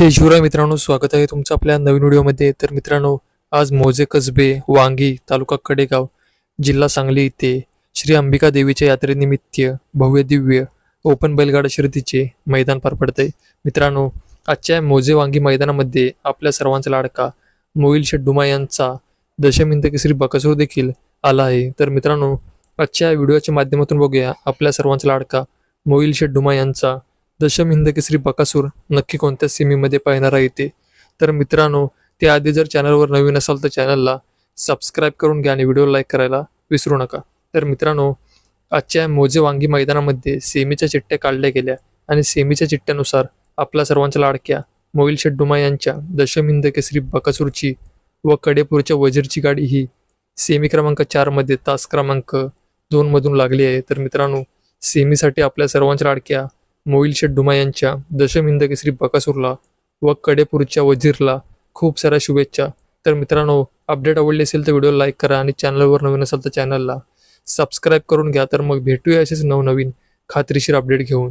जय शिवराय मित्रांनो स्वागत आहे तुमचं आपल्या नवीन व्हिडिओमध्ये. तर मित्रांनो आज मोजे कसबे वांगी तालुका कडेगाव जिल्हा सांगली येथे श्री अंबिका देवीच्या यात्रेनिमित्त भव्य दिव्य ओपन बैलगाडा शर्यतीचे मैदान पार पडते मित्रांनो आजच्या मोजे वांगी मैदानामध्ये आपल्या सर्वांचा लाडका मोईल शेड्डुमा यांचा दशमिंद केसरी बकासूर देखील आला आहे. तर मित्रांनो आजच्या व्हिडिओच्या माध्यमातून बघूया आपल्या सर्वांचा लाडका मोईल शेड्डुमा यांचा दशम हिंदकेसरी बकासूर नक्की कोणत्या सीमेमध्ये पाहणार आहे ते तर मित्रांनो त्याआधी जर चॅनलवर नवीन असाल तर चॅनलला सबस्क्राईब करून घ्या आणि व्हिडिओ लाईक करायला विसरू नका. तर मित्रांनो आजच्या मोजे वांगी मैदानामध्ये सेमीच्या चिठ्ठ्या काढल्या गेल्या आणि सेमीच्या चिठ्ठ्यानुसार आपल्या सर्वांच्या लाडक्या मोईल शेड्डुमा यांच्या दशम हिंदकेसरी बकासूरची व कडेपूरच्या वजीरची गाडी ही सेमी क्रमांक चारमध्ये तास क्रमांक दोनमधून लागली आहे. तर मित्रांनो सेमीसाठी आपल्या सर्वांच्या लाडक्या मोईल डुमा यांच्या दशम हिंद केसरी बकासूरला व कडेपूरच्या वजीरला खूप साऱ्या शुभेच्छा. तर मित्रांनो अपडेट आवडली असेल तर व्हिडिओ लाईक करा आणि चॅनलवर नवीन असाल तर चॅनलला सबस्क्राईब करून घ्या. तर मग भेटूया असेच नवनवीन खात्रीशीर अपडेट घेऊन.